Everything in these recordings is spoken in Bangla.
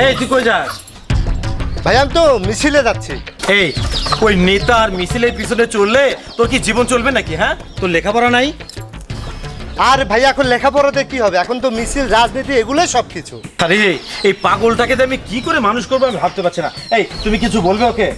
এই তুই কই যাস? ভাই আমি তো মিছিলে যাচ্ছি। এই ওই নেতা আর মিছিলের পিছনে চললে তোর কি জীবন চলবে নাকি হ্যাঁ? তোর লেখাপড়া নাই? আর ভাই এখন লেখাপড়াতে কি হবে? এখন তো মিছিল রাজনীতি এগুলোই সব কিছু আরে এই পাগলটাকে দিয়ে আমি কি করে মানুষ করব আমি ভাবতে পারছি না। এই তুমি কিছু বলবে ওকে?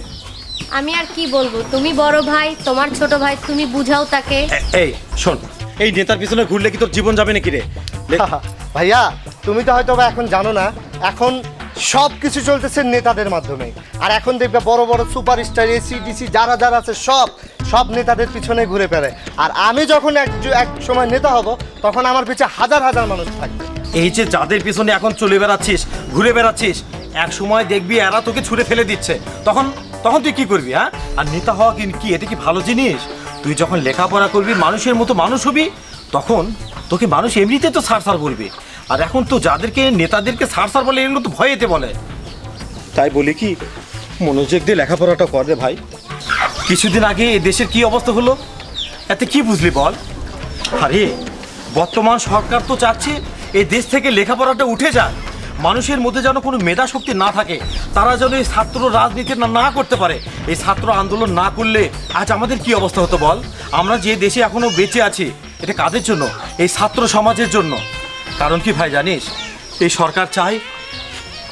আমি আর কি বলব? তুমি বড় ভাই তোমার ছোট ভাই তুমি বুঝাও তাকে। এ- এই শোন এই নেতার পিছনে ঘুরলে কি তোর জীবন যাবে নাকি রে? লে- ভাইয়া তুমি তো হয়তো বা এখন জানো না এখন সব কিছু চলতেছে নেতাদের মাধ্যমে। আর এখন দেখবে বড় বড় সুপারস্টার এসি ডিসি যারা যারা আছে, সব সব নেতাদের পিছনে ঘুরে বেড়ায়। আর আমি যখন এক এক সময় নেতা হব, তখন আমার পিছে হাজার হাজার মানুষ থাকবে। এই যে যাদের পিছনে এখন চলে বেড়াচ্ছিস, ঘুরে বেড়াচ্ছিস, এক সময় দেখবি এরা তোকে ছুঁড়ে ফেলে দিচ্ছে। তখন তখন তুই কি করবি হ্যাঁ? আর নেতা হওয়া কি এটা কি ভালো জিনিস? তুই যখন লেখাপড়া করবি, মানুষের মতো মানুষ হবি, তখন তোকে মানুষ এমনিতে তো সার সার বলবে। আর এখন তো যাদেরকে নেতাদেরকে সার সার বলে এগুলো তো ভয়েতে বলে। তাই বলি কি মনোযোগ দিয়ে লেখাপড়াটা কর রে ভাই। কিছুদিন আগে এ দেশের কি অবস্থা হলো? এতে কি বুঝলি বল? আরে বর্তমান সরকার তো চাচ্ছে এই দেশ থেকে লেখাপড়াটা উঠে যায় মানুষের মধ্যে যেন কোনো মেধা শক্তি না থাকে তারা যেন এই ছাত্র রাজনীতি না না করতে পারে। এই ছাত্র আন্দোলন না করলে আজ আমাদের কি অবস্থা হতো বল? আমরা যে দেশে এখনও বেঁচে আছি এটা কাদের জন্য? এই ছাত্র সমাজের জন্য। কারণ কি ভাই জানিস, এই সরকার চায়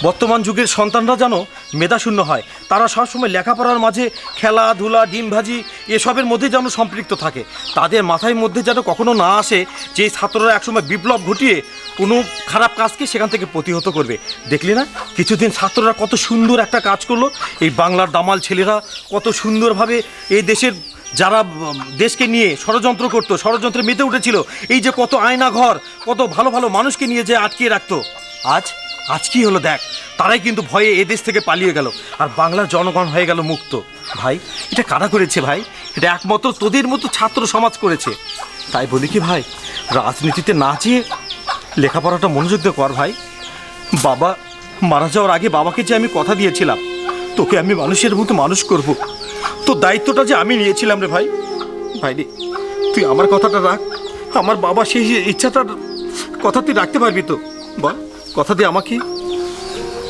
বর্তমান যুগের সন্তানরা যেন মেধাশূন্য হয়। তারা সবসময় লেখাপড়ার মাঝে খেলাধুলা ডিম ভাজি এসবের মধ্যে যেন সম্পৃক্ত থাকে। তাদের মাথায় মধ্যে যেন কখনো না আসে যে ছাত্ররা একসময় বিপ্লব ঘটিয়ে কোনো খারাপ কাজকে সেখান থেকে প্রতিহত করবে। দেখলি না? কিছুদিন ছাত্ররা কত সুন্দর একটা কাজ করল। এই বাংলার দামাল ছেলেরা কত সুন্দরভাবে এই দেশের যারা দেশকে নিয়ে ষড়যন্ত্র করতো, ষড়যন্ত্রে মেতে উঠেছিল, এই যে কত আয়না ঘর কত ভালো ভালো মানুষকে নিয়ে যে আটকিয়ে রাখতো। আজ আজ কি হলো দেখ, তারাই কিন্তু ভয়ে এ দেশ থেকে পালিয়ে গেল, আর বাংলার জনগণ হয়ে গেল মুক্ত। ভাই, এটা কারা করেছে ভাই? এটা একমাত্র তোদের মতো ছাত্র সমাজ করেছে। তাই বলি কি ভাই, রাজনীতিতে না চেয়ে লেখাপড়াটা মনোযোগ দিয়ে কর ভাই। বাবা মারা যাওয়ার আগে বাবাকে যে আমি কথা দিয়েছিলাম, তোকে আমি মানুষের মতো মানুষ করব। তোর দায়িত্বটা যে আমি নিয়েছিলাম রে ভাই। ভাই রে তুই আমার কথাটা রাখ। আমার বাবা সেই ইচ্ছাটার কথা তুই রাখতে পারবি তো। বল কথা দিয়ে আমাকে।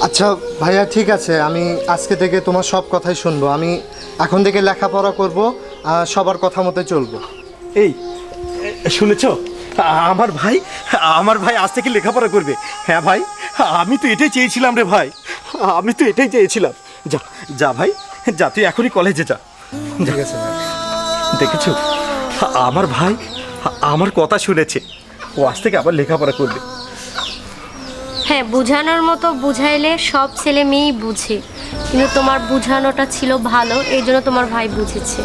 আচ্ছা ভাইয়া ঠিক আছে আমি আজকে থেকে তোমার সব কথাই শুনব। আমি এখন থেকে লেখাপড়া করব আর সবার কথা মতো চলবো। এই শুনেছ? আমার ভাই আমার ভাই আজ থেকে লেখাপড়া করবে। হ্যাঁ ভাই আমি তো এটাই চেয়েছিলাম রে ভাই। আমি তো এটাই চেয়েছিলাম। যা যা ভাই যা তুই এখনই কলেজে যা। ঠিক আছে দেখেছ? আমার ভাই আমার কথা শুনেছে। ও আজ থেকে আবার লেখাপড়া করবে। হ্যাঁ বুঝানোর মতো বুঝাইলে সব ছেলে মেয়েই বুঝে। কিন্তু তোমার বুঝানোটা ছিল ভালো, এই জন্য তোমার ভাই বুঝেছে।